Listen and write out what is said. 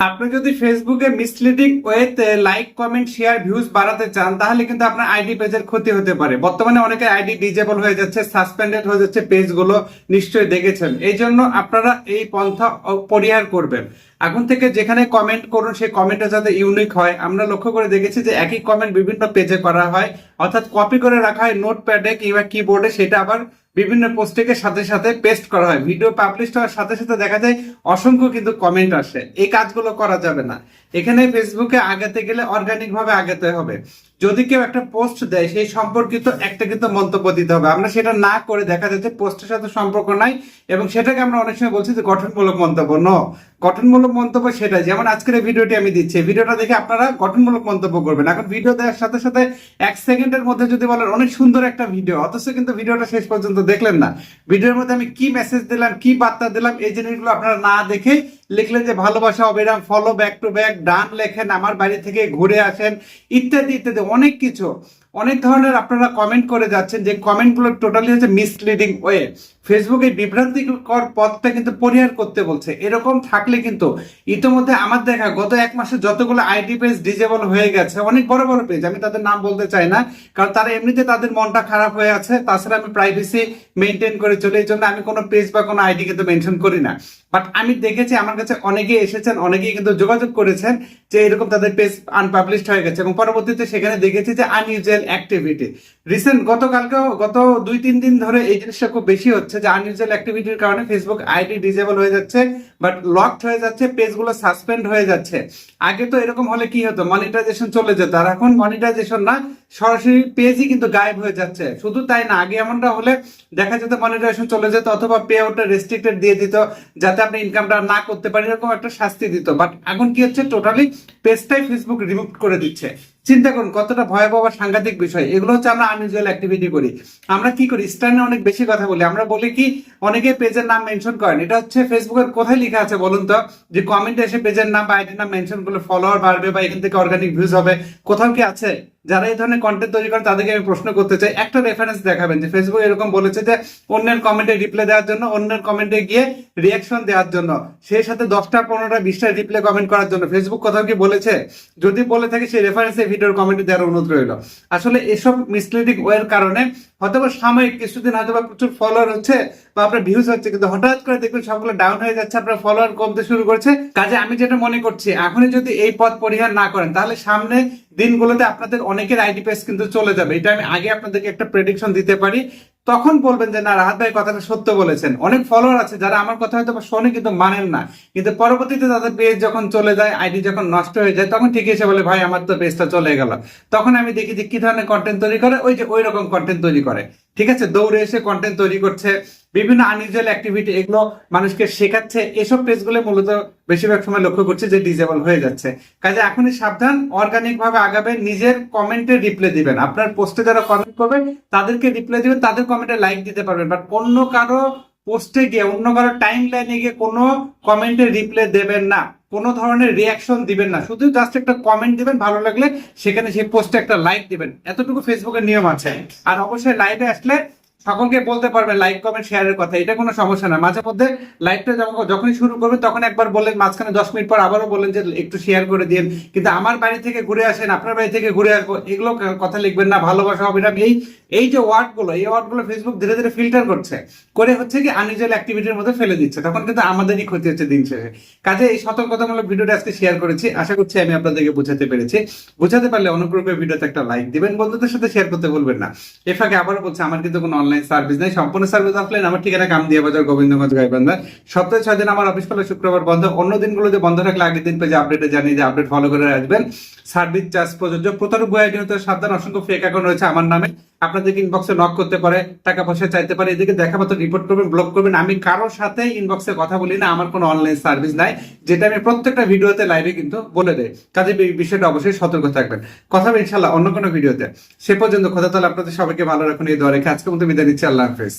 আপনি যদি ফেসবুকে মিসলিডিং ওয়েতে লাইক কমেন্ট শেয়ার ভিউজ বাড়াতে চান, তাহলে কিন্তু আপনার আইডি পেজের ক্ষতি হতে পারে। বর্তমানে অনেকে আইডি ডিজেবল হয়ে যাচ্ছে সাসপেন্ডেড হয়ে যাচ্ছে পেজগুলো নিশ্চয়ই দেখেছেন। এই জন্য আপনারা এই পন্থা পরিহার করবেন। এখন থেকে যেখানে কমেন্ট করুন, সেই কমেন্টটা যাতে ইউনিক হয়। আমরা লক্ষ্য করে দেখেছি যে একই কমেন্ট বিভিন্ন পেজে করা হয়। অর্থাৎ কপি করে রাখা হয় নোট প্যাডে কিংবা কিবোর্ডে সেটা আবার বিভিন্ন পোস্টকে সাথে সাথে পেস্ট করা হয়। ভিডিও পাবলিশ হওয়ার সাথে সাথে দেখা যায় অসংখ্য কিন্তু কমেন্ট আসে। এই কাজগুলো করা যাবে না। এখানে ফেসবুকে আগাতে গেলে অর্গানিক ভাবে আগাতে হবে। যদি কেউ একটা পোস্ট দেয়, সেই সম্পর্কিত একটা কিন্তু মন্তব্য দিতে হবে। আমরা সেটা না করে দেখা যাচ্ছে পোস্টের সাথে সম্পর্ক নাই এবং সেটাকে আমরা অনেক সময় বলছি যে গঠনমূলক মন্তব্য। ন গঠনমূলক মন্তব্য সেটা যেমন আজকের এই ভিডিওটি আমি দিচ্ছি। ভিডিওটা দেখে আপনারা গঠনমূলক মন্তব্য করবেন। এখন ভিডিও দেওয়ার সাথে সাথে এক সেকেন্ডের মধ্যে যদি বলেন, অনেক সুন্দর একটা ভিডিও, অথচ কিন্তু ভিডিওটা শেষ পর্যন্ত দেখলেন না। ভিডিওর মধ্যে আমি কি মেসেজ দিলাম, কি বার্তা দিলাম, এই জিনিসগুলো আপনারা না দেখে লিখলেন যে, ভালোবাসা, অবিরাম follow back to back done লেখেন, আমার বাড়ি থেকে ঘুরে আসেন, ইত্যাদি ইত্যাদি, অনেক কিছু। অনেক ধরনের আপনারা কমেন্ট করে যাচ্ছেন যে কমেন্টগুলো টোটালি হচ্ছে মিসলিডিং ওয়ে ফেসবুক বিভ্রান্তিকর পথটা কিন্তু পরিহার করতে বলছে। এরকম থাকলে কিন্তু ইতিমধ্যে আমার দেখা গত এক মাসে যতগুলো আইডি পেজ ডিজেবল হয়ে গেছে, অনেক বড় বড় পেজ আমি তাদের নাম বলতে চাই না, কারণ তারা এমনিতে তাদের মনটা খারাপ হয়ে আছে, তাছাড়া আমি প্রাইভেসি মেনটেন করে চলে, এই জন্য আমি কোনো পেজ বা কোনো আইডি কিন্তু মেনশন করি না। বাট আমি দেখেছি আমার কাছে অনেকেই এসেছেন, অনেকেই কিন্তু যোগাযোগ করেছেন যে এরকম তাদের পেজ আনপাবলিশড হয়ে গেছে এবং পরবর্তীতে সেখানে দেখেছি যে আনইউজুয়াল অ্যাক্টিভিটি রিসেন্ট গতকালকেও গত দুই, তিন দিন ধরে এই জিনিসটা খুব বেশি হচ্ছে যে আনইউজুয়াল অ্যাক্টিভিটির কারণে ফেসবুক আইডি ডিজেবল হয়ে যাচ্ছে বাট লকড হয়ে যাচ্ছে পেজগুলো সাসপেন্ড হয়ে যাচ্ছে। আগে তো এরকম হলে কি হতো? মনিটাইজেশন চলে যেত। আর এখন মনিটাইজেশন না সরাসরি পেজই কিন্তু গায়েব হয়ে যাচ্ছে। শুধু তাই না, আগে এমনটা হলে দেখা যেত মনিটাইজেশন চলে যেত অথবা পে আউটটা রেস্ট্রিক্টেড দিয়ে দিত, যাতে আপনি ইনকামটা না করতে পারেন, এরকম একটা শাস্তি দিত। বাট এখন কি হচ্ছে টোটালি পেজটাই ফেসবুক রিমুভ করে দিচ্ছে। চিন্তা করুন, কতটা ভয়াবহ বা সাংঘাতিক বিষয়। এগুলো হচ্ছে আমরা আনইউজুয়াল অ্যাক্টিভিটি করি। আমরা কি করি? স্টাইনে অনেক বেশি কথা বলি। আমরা বলি কি, অনেকে পেজের নাম মেনশন করেন। এটা হচ্ছে ফেসবুকের কোথায় লেখা আছে বলুন তো? যে কমেন্টে এসে পেজের নাম বা আইডির নাম মেনশন করলে ফলোয়ার বাড়বে বা এখান থেকে অর্গানিক ভিউজ হবে। কোথাও কি আছে? যারা এই ধরনের কন্টেন্ট তৈরি করেন, তাদেরকে আমি প্রশ্ন করতে চাই। একটা রেফারেন্স দেখাবেন যে ফেসবুক এরকম বলেছে যে, অন্যের কমেন্টে রিপ্লাই দেওয়ার জন্য, অন্যের কমেন্টে গিয়ে রিয়াকশন দেওয়ার জন্য। সেই সাথে দশটা, পনেরোটা, বিশটা রিপ্লাই কমেন্ট করার জন্য। ফেসবুক কোথাও কি বলেছে? যদি বলে থাকে, সেই রেফারেন্সে ভিডিওর কমেন্টে দেওয়ার অনুরোধ রইল। আসলে এসব মিসলিডিং ওয়ের কারণে হয়তো সাময়িক, কিছুদিন হয়তো বা প্রচুর ফলোয়ার হচ্ছে বা আপনার ভিউজ হচ্ছে, কিন্তু হঠাৎ করে দেখবেন সবগুলো ডাউন হয়ে যাচ্ছে, আপনার ফলোয়ার কমতে শুরু করছে। কাজে আমি যেটা মনে করছি, এখনই যদি এই পথ পরিহার না করেন, তাহলে সামনে দিনগুলোতে আপনাদের অনেকের আইডি পেজ কিন্তু চলে যাবে। এটা আমি আগে আপনাদেরকে একটা প্রেডিকশন দিতে পারি তখন বলবেন যে, না, রাহাত ভাই কথাটা সত্য বলেছেন। অনেক ফলোয়ার আছে যারা আমার কথা হয়তো শোনে কিন্তু মানেন না। কিন্তু পরবর্তীতে তাদের পেজ যখন চলে যায় আইডি যখন নষ্ট হয়ে যায়, তখন ঠিকই এসে বলে, ভাই, আমার তো পেজটা চলে গেল। তখন আমি দেখি যে, কি ধরনের কন্টেন্ট তৈরি করে? ওই যে, ওই রকম কন্টেন্ট তৈরি করে। ঠিক আছে, দৌড়ে এসে কন্টেন্ট তৈরি করছে, বিভিন্ন আনইউজুয়াল অ্যাক্টিভিটি এগুলো মানুষকে শেখাচ্ছে, এসব পেজগুলো মূলত বেশিরভাগ সময় লক্ষ্য করছে যে ডিজেবল হয়ে যাচ্ছে। কাজে এখনই সাবধান অর্গানিক ভাবে আগাবেন, নিজের কমেন্টে রিপ্লাই দিবেন। আপনার পোস্টে যারা কমেন্ট করবে, তাদেরকে রিপ্লাই দিবেন, তাদের কমেন্টে লাইক দিতে পারবেন। বাট অন্য কারও পোস্টে গিয়ে, অন্য কারও টাইম লাইনে গিয়ে কোনো কমেন্টে রিপ্লাই দেবেন না। কোনো ধরনের রিয়াকশন দিবেন না। শুধু জাস্ট একটা কমেন্ট দিবেন ভালো লাগলে সেখানে সেই পোস্টে একটা লাইক দিবেন। এতটুকু ফেসবুকের নিয়ম আছে। আর অবশ্যই লাইভে আসলে সকলকে বলতে পারবেন লাইক কমেন্ট শেয়ারের কথা। এটা কোনো সমস্যা না মাঝে মধ্যে লাইভটা যখন যখনই শুরু করবেন তখন একবার বললেন, মাঝখানে দশ মিনিট পর আবারও বললেন যে, একটু শেয়ার করে দিন কিন্তু আমার বাড়ি থেকে ঘুরে আসেন, আপনার বাড়ি থেকে ঘুরে আসব, এগুলো কথা লিখবেন না, ভালোবাসা অবিরাম এই এই যে ওয়ার্ডগুলো এই ওয়ার্ডগুলো ফেসবুক ধীরে ধীরে ফিল্টার করছে। করে হচ্ছে কি আনইউজুয়াল অ্যাক্টিভিটির মধ্যে ফেলে দিচ্ছে। তখন কিন্তু আমাদেরই ক্ষতি হচ্ছে দিন শেষে। কাজে এই সতর্কতামূলক ভিডিওটা আজকে শেয়ার করেছি। আশা করছি আমি আপনাদেরকে বুঝাতে পেরেছি। বুঝাতে পারলে অনুগ্রহ করে ভিডিওতে একটা লাইক দিবেন। বন্ধুদের সাথে শেয়ার করতে বলবেন না। এর ফাঁকে আবারও বলছে, আমার কিন্তু কোনো অনলাইন সার্ভিস নেই, সম্পূর্ণ সার্ভিস অফলাইন আমার ঠিকানা কামদিয়া বাজার, গোবিন্দগঞ্জ, গাইবান্ধা। সপ্তাহে ছয় দিন আমার অফিস খোলা, শুক্রবার বন্ধ। অন্য দিনগুলো যে বন্ধ থাকলে আগের দিন পেজে আপডেটে জানিয়ে যে আপডেট ফলো করে আসবেন। সার্ভিস চার্জ প্রযোজ্য। প্রতারক বই আইডি সাবধান, অসংখ্য ফেক অ্যাকাউন্ট রয়েছে আমার নামে। আপনাদেরকে ইনবক্সে নক করতে পারে, টাকা পয়সা চাইতে পারে এদিকে দেখা মতো রিপোর্ট করবেন ব্লক করবেন। আমি কারোর সাথে ইনবক্সে কথা বলি না, আমার কোনো অনলাইন সার্ভিস নাই, যেটা আমি প্রত্যেকটা ভিডিওতে লাইভে কিন্তু বলে দেয় কাজে বিষয়টা অবশ্যই সতর্ক থাকবেন। কথা হবে ইনশাল্লাহ অন্য কোনো ভিডিওতে। সে পর্যন্ত খোদা তাহলে আপনাদের সবাইকে ভালো রাখুন, এই দোয়া রেখে আজকে মতো বিদায় নিচ্ছি, আল্লাহ হাফেজ।